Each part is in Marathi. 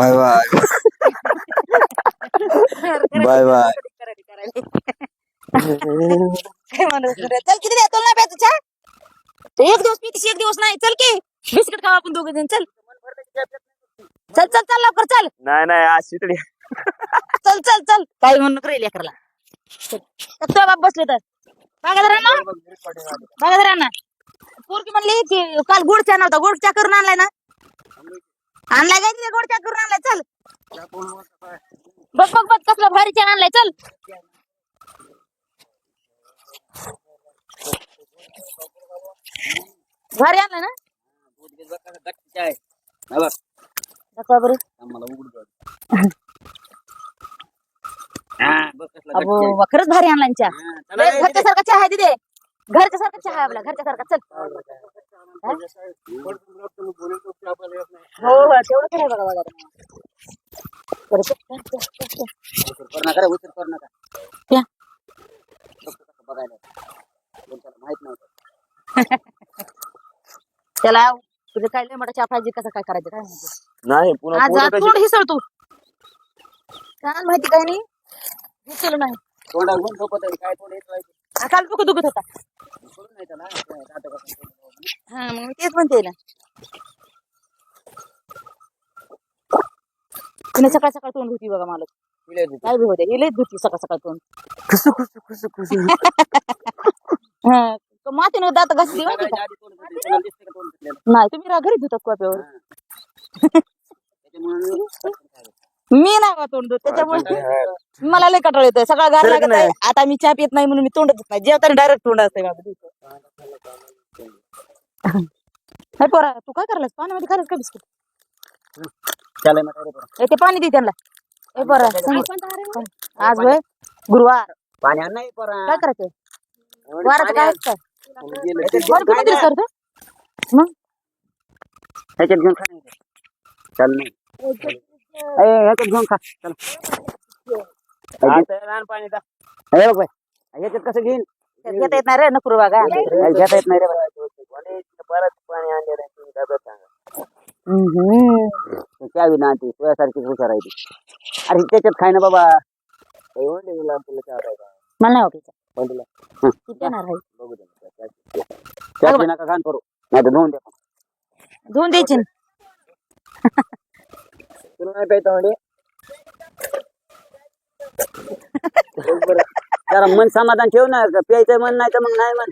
Bye bye. Bye bye. काय म्हणत होती रे? चल किती एक दिवस पितीस एक दिवस नाही. चल की बिस्किट खावा आपण दोघे जण. चल. चल चल चल लवकर चल. नाही नाही आज चल चल चल. काय म्हणून राहील लेकरला. तो बाप बसले तर. बघा जरा ना. बघा जरा ना. पोरकी म्हणली की काल गोड चहा नव्हता. गोड चहा करून आणलाय ना. आणलाय काय तिथे गोड चहा करून आणलाय चल. बघ बघ बघ कसला भारी चहा आणलाय. चल. भारी आणलाय ना? दाखवा बरं. अबो वा, खरंच भारी आणलाय चहा. घरच्या सारखा चहा आहे तिथे. घरच्या सारखा चहा आहे आपला. घरच्या सारखा चल हो? हो तेवढं खरं आहे बघा बघा. बरं, चल, चल, चल, चल, चल. या. त्याला तुझं काय लय मोठा कसं काय करायचं काय माहिती नाही पुन्हा तोंड हिसळ तू. काय माहिती काय नाही? हिसळ नाही. हा, काल डोकं दुखत होता. हा मग मी तेच म्हणते ना. तिने सकाळ सकाळ तोंड धुती बघा मला काय बी होते इलेच धुती सकाळ सकाळ तोंड. खुसू खुसू खुसू खुसू. हा तो मातीनं दात घासली माहिती का? नाही तुम्ही रा घरी धुतात कॉप्यावर. मी नाही बा तोंड धुत त्याच्यामुळे मला लय कटाळ येतोय. सगळा गार खरंच लागत नाही. आहे. आता मी चहा पित नाही म्हणून मी तोंड धुत नाही. जेवताना डायरेक्ट तोंड असते बाबा नाही पोरा तू काय करायलास? पाण्यामध्ये खालीच का बिस्किट? ए ते पाणी दे त्यांना. ए पोरा. आज वय गुरुवार. पाणी नाही पोरा. काय करायचं वारात काय असतं कुठे करतो मग? घेऊन नाही. चल नाही ए, ह्याच्यात घेऊन खा. चल. पाणी बघ बाई. ह्याच्यात कसं घेईन? घेता येत नाही रे नकुर बागा. घेता येत नाही रे पाणी तुम्ही डब्यात सांगा. ते तुझ्यासारखीच हुशार आहे ती. अरे त्याच्यात खाय ना बाबा. तुला. मला नाही वाटायचं ओंडेला. किती येणार आहे? बघू दे त्या नका करू. नाही तर धुवून द्या धुवून द्यायची जरा मन समाधान ठेव ना प्यायचं मन नाही तर मग नाही मन.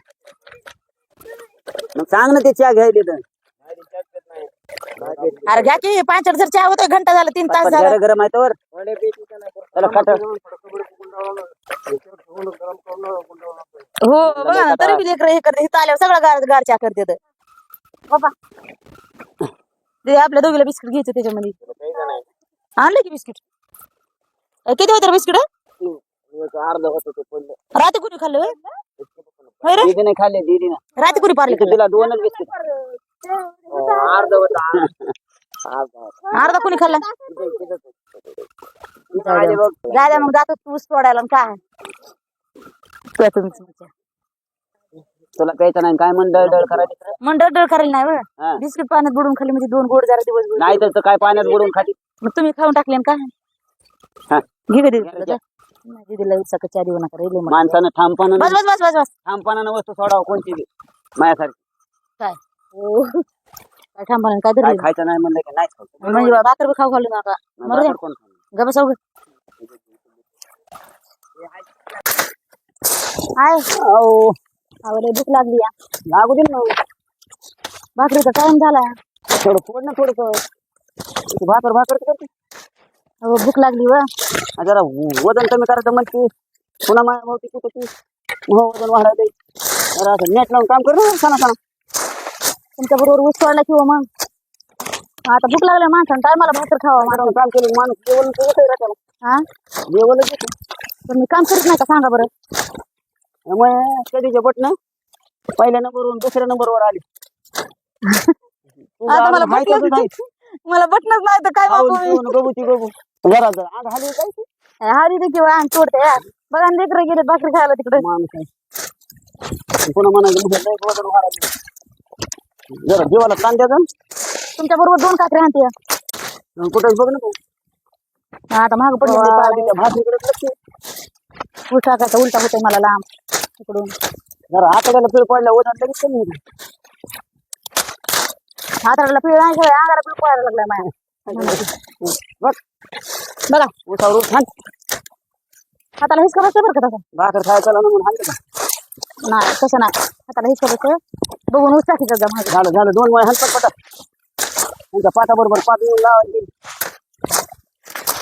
मग सांग ना ते चहा घ्यायला तिथं अरे घ्या की पाच जर चहा होतोय घंटा झाला तीन तास झाला. गरम आहे तर खट हो बघा ना, तरी बी लेकर हे करते इथं आल्यावर सगळं गार गार चहा करते बाबा. ते आपल्या दोघीला बिस्किट घ्यायचं त्याच्यामध्ये. आणलं की बिस्किट? किती होते बिस्किट? अर्ध होत ते पडलं रात्री कुणी खाल्लं होय? होय रे? दीदीने खाल्ले दीदीने. रात्री कुणी पारले? तिला दोनच बिस्किट. अर्ध होत अर्धा कुणी खाल्ला? दादा मग जातो तूच तोडायला आणि काय? तुला तुम्हीच मज़ा. तुला प्यायचं नाही काय म्हण डळ डळ करायचं मग डळ डळ करायला नाही हा. बिस्किट पाण्यात बुडून खाली म्हणजे दोन गोड जरा दिवस नाही तर काय पाण्यात बुडून खाती? मग तुम्ही खाऊन टाकले ना हा. काय घे कधी घे, घे. दीदीला सकाळ चहा देऊ नका रे लय मोठा. माणसानं ठामपणानं बस बस बस बस बस. ठामपणानं वस्तू सोडावं कोणती बी. माझ्यासारखी. काय? हो. काय काय काय धरलं खायचं नाही म्हणलं की नाही खायचं म्हणजे बा- भाकर बी खाऊ घालू नका मरू दे भाकर कोण खाणार? गप बसाव हाय. अहो, भूक लागली या. लागू दे ना. भाकरीचा टाइम झाला. थोडं फोड ना थोडस. भाकर भाकर करते अहो भूक लागली व. जरा वजन कमी करायचं म्हणते. पुन्हा माझ्या भावती कुठं ती? हो वजन वाढायला जरा असं नेट लावून काम कर ना सणा सणा. तुमच्या बरोबर ऊस तोडला किंवा मग? आता भूक लागल्या माणसानं टायमाला भाकर खावा मारून काम केलं माणूस जेवण येतंय का त्याला हा? जेवणच येतं पण मी काम करीत नाही का सांगा बरं. त्यामुळे कधीचे बटन पहिल्या नंबरवरून दुसऱ्या नंबरवर आली. तुझं आता मला अजून माहितच बटणच नाही. मला बटनच नाही तर काय आवडी बाबू मी? जेवण बघूची बघू. जरा जरा आग हाली काय ते? हा दिदी किंवा अंग तोडते यार बघा ना लेकरं गेले भाकरी खायला तिकडे. माणूस आहे. पुन्हा म्हणायचं म्हणजे लय. जरा जीवाला ताण द्यायचा तुमच्या बरोबर दोन काकरी आणते. कुठं बघ ना आता महाग पडले त्या भाकरीकडे लक्ष उलटा उलटा होतोय मला लांब इकडून. जरा आतड्याला पिळ पडल्या वजन लगेच कमी होतं हाताला पिळ नाही खेळ अंगाला पिळ पडायला लागलाय माझ्या बघ. बघा. उसावर ऊस हाण हाताला हिसका बसते बरं का तसं? भाकर खायचं ना म्हणून हाणलं का? नाही तसं नाही. हाताला हिसका बसते बघून ऊस टाकीचं जा माझं झालं झालं. दोन वेळा हाणपट पटा त्यांच्या पाटा बरोबर पाठ येऊन लावायची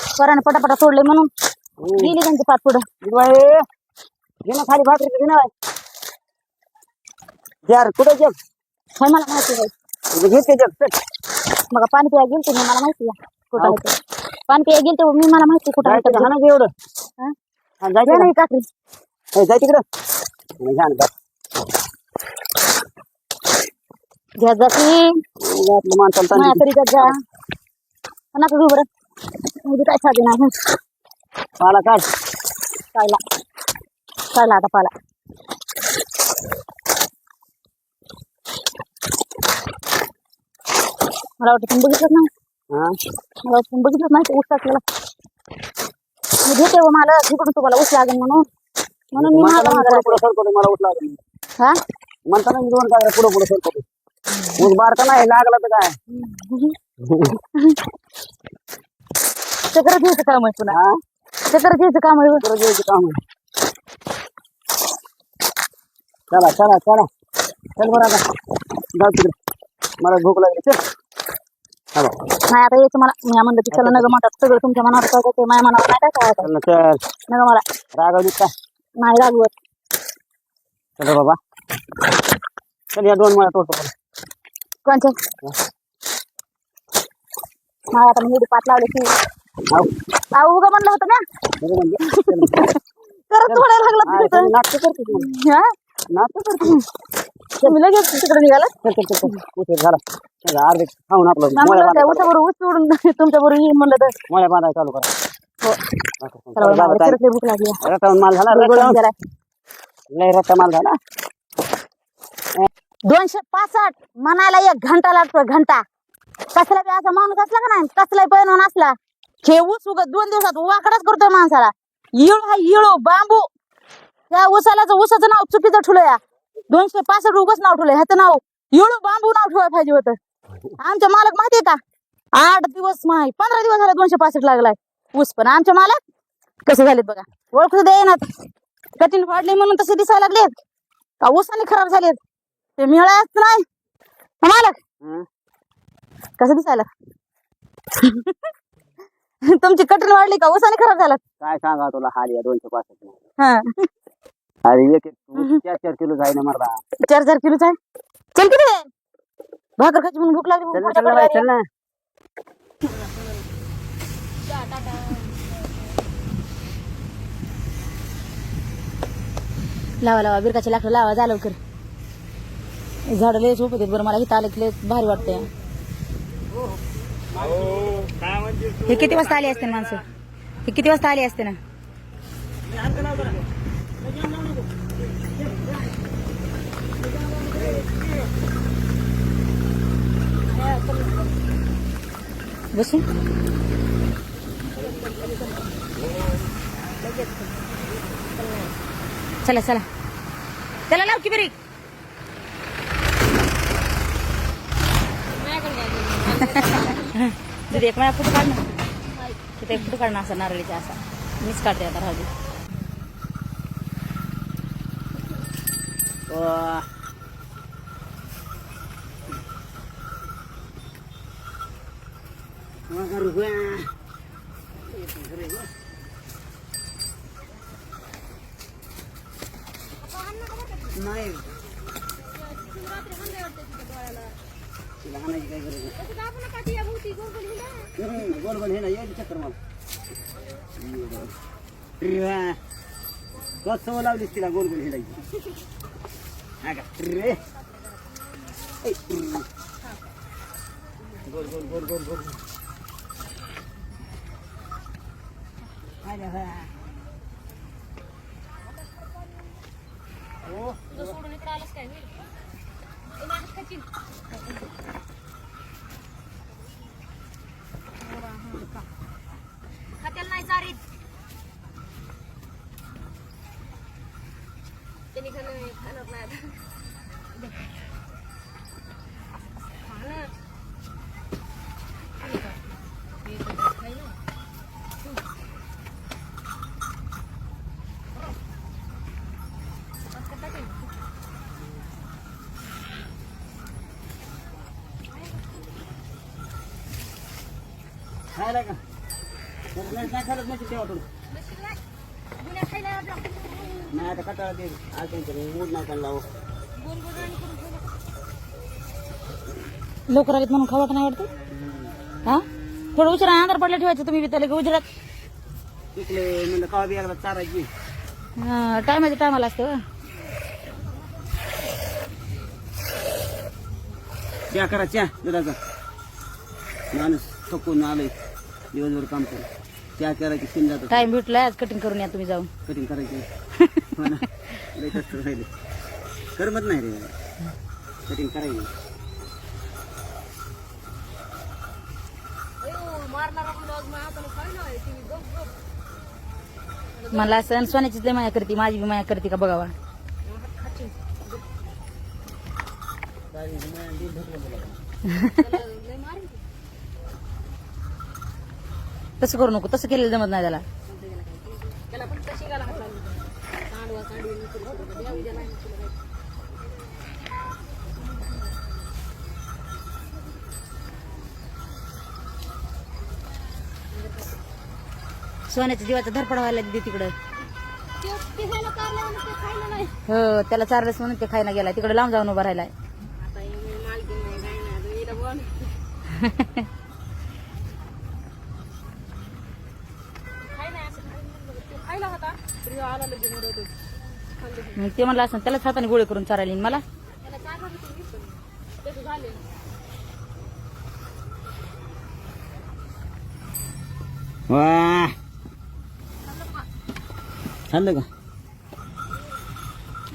स्वराने पटापटा सोडले म्हणून. गेली त्यांची पाठ पुढं. घे ना खाली भाकरी घे ना यार कुठे जग हे मला माहिती आहे घेते जग चल. पाणी पिया गेलते मी मला माहिती आहे. कुठं आहे ते. पाणी पिया गेलते मी मला माहिती आहे कुठं आहे जायचं ते. हाणा एवढं हा? हा, जायचं नाही काकडी का? हे, जाय तिकडं. घ्या ना घ्या आपलं माया तांदूळ तरी जात जा. नका घेऊ बरं म्हणजे काय साधे नाही पाला काय पाहिला पाहिला आता पाला मला वाटतं तुम्ही बघितलं नाही. हा? मला वाटतं तुम्ही बघितलं नाही ऊस टाकलेला. मी घेते हो मला तिकडून तुम्हाला ऊस लागेल म्हणून. म्हणून मी म्हणताना मागं पुढं सरकवतो मला उठला हा? म्हणताना मी दोन काय पुढं पुढं सरकवतो. ऊस बारका नाही लागला तर काय? चक्र घ्यायचं काम आहे हा? चक्र घ्यायचं काम आहे पुढं घ्यायचं काम आहे. चला चला चला. चल बरं आता. जाऊ तिकडे. मला भूक लागली. चला. नाही आता यायचं मला मी म्हणलं की चला नग म्हणतात सगळं तुमच्या मनावर काय ते माझ्या मनावर नाही काय काय नग मला रागवलीत का? नाही रागवत. चल बाबा. चल या दोन मला तोडतो. कोणचे नाही आता मी पाठ लावले की. अहो उगा म्हणलं होतं ना. करत थोडं लागलं नाटकं करते तू. हा? नाटकं करते. तुम्ही लगेच तिकडे निघाला? झाला. अर्धे खाऊन आपलं नाही मोळ्या म्हणलं त्या बांधायला उसाबरोबर ऊस सोडून. तुमच्या बरोबर येईन म्हणलं तर. मोळ्या बांधायला चालू करा. हो. चल, चला बाबा, मला चाल. खरंच लई भूक लागली. आहे. रटावून माल झाला गोळा रटावून जरा. लय रट्टा माल झाला. दोनशे पासष्ट म्हणायला एक घंटा लागतो घंटा. कसला बी असा माणूस असला का नाही कसला पैलवान असला हे ऊस उगत दोन दिवसात वाकडाच करतोय माणसाला. इळू हा इळू बांबू. त्या ऊसाला ऊसाचं नाव चुकीचं ठेवलं या दोनशे पासष्ट उगच नाव ठेवलं ह्याचं नाव इळू बांबू नाव ठेवायला पाहिजे होतं. आमच्या मालक माहितीये का? आठ दिवस माही पंधरा दिवस झाले दोनशे पासष्ट लागलाय. ऊस पण. आमच्या मालक कसे झालेत बघा? ओळखू दे ना कठीण फाडले म्हणून तसे दिसायला लागलेत. का ऊसाने खराब झालेत? ते मिळायच नाही. मालक? कसं दिसायला? तुमची कठीण वाढली का ऊसाने खराब झाला? काय सांगा तुला? हाल या दोनशे पासष्ट हा. अरे एक चार चार किलो जाईना मरदा. चार चार किलोचा आहे चल किती? भाकर खायची म्हणून भूक लागली चल ना, चल ना बाई. चल ना. लावा लावा बिरकाचे लाकडं लावा जा लवकर. झाडं लय झोपत आहेत बरं मला इथं आलं की लय भारी वाटतंय. हे किती वाजता आली असते माणसं? हे किती वाजता आली असते ना? बसू. चला चला. चला लाव की बरी दीदी एक माझ्या फोटो काढ ना. तिथे एक फोटो काढणं असा नारळीचा असा. मीच काढते आता राहू दे वा. वा, रुपया. नाही तिला हाणायची काय गरज नाही. गोल गोल हे ना ये चक्कर मला वा. लावलीस तिला गोल गोल हिंडायची हा का? रे. ऐ, रे. गोल गोल गोल सोडून इकडे आलास काय होईल खात्याला नाही चारीत त्यांनी खाणं खाणार नाही खायला का? नाही तेव्हा थोडं. आता कटाळा ते आज त्यांच्याकडे मूड नाही त्यांना लावू. लवकर आलेत म्हणून खावट नाही वाटतं? हा? थोडं उशिरा अंधार पडला ठेवायचं तुम्ही बी त्याला की उशिरात तिकडे म्हणलं कवा बी एकदा चारायची टायमाच्या टायमाला असतं चहा करा दुधाचा माणूस थकून आलोय. दिवसभर काम करू. चहा करायची शिन जातो टाइम भेटला आज कटिंग करून या तुम्ही जाऊन. कटिंग करायची. हो ना. लई कष्ट राहिले. करमत नाही रे. कटिंग करायची. मला सण सोन्याचीच लय माया करते माझी बी माया करते का बघावा हात खाची. त्याला लय मारीन ती. तसं करू नको तसं केलेलं जमत नाही त्याला. सोन्याच्या जीवाचा धरपड व्हायला दे तिकडं. हो त्याला चारलंच म्हणून ते खायला गेला तिकडे लांब जाऊन उभा राहिलाय मग ते म्हणलं असं त्यालाच हाताने गोळे करून चारायला येईन मला. वा. का?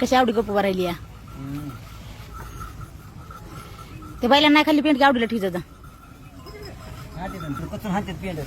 कशी आवडी गप्प उभा राहिली या? ते बायला नाही खाल्ली पेंट की आवडीला ठेवत होता हातात पेंड